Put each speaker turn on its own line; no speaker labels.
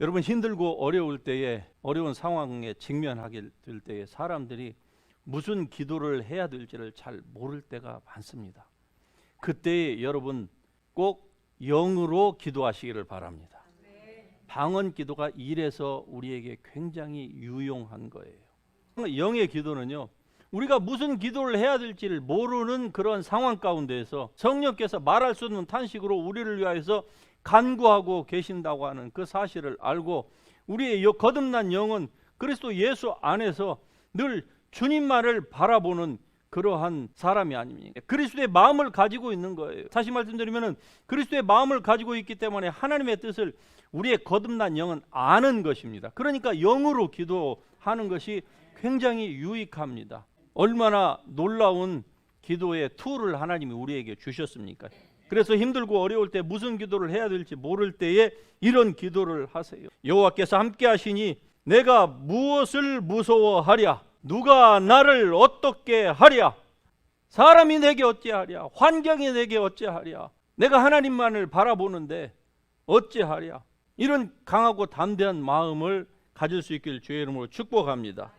여러분 힘들고 어려울 때에 어려운 상황에 직면하게 될 때에 사람들이 무슨 기도를 해야 될지를 잘 모를 때가 많습니다. 그때에 여러분 꼭 영으로 기도하시기를 바랍니다. 방언 기도가 이래서 우리에게 굉장히 유용한 거예요. 영의 기도는요. 우리가 무슨 기도를 해야 될지를 모르는 그런 상황 가운데에서 성령께서 말할 수 없는 탄식으로 우리를 위하여서 간구하고 계신다고 하는 그 사실을 알고 우리의 여- 거듭난 영은 그리스도 예수 안에서 늘 주님만을 바라보는 그러한 사람이 아닙니까? 그리스도의 마음을 가지고 있는 거예요. 다시 말씀드리면은 그리스도의 마음을 가지고 있기 때문에 하나님의 뜻을 우리의 거듭난 영은 아는 것입니다. 그러니까 영으로 기도하는 것이 굉장히 유익합니다. 얼마나 놀라운 기도의 툴을 하나님이 우리에게 주셨습니까? 그래서 힘들고 어려울 때 무슨 기도를 해야 될지 모를 때에 이런 기도를 하세요. 여호와께서 함께 하시니 내가 무엇을 무서워하랴? 누가 나를 어떻게 하랴? 사람이 내게 어찌하랴? 환경이 내게 어찌하랴? 내가 하나님만을 바라보는데 어찌하랴? 이런 강하고 담대한 마음을 가질 수 있길 주의 이름으로 축복합니다.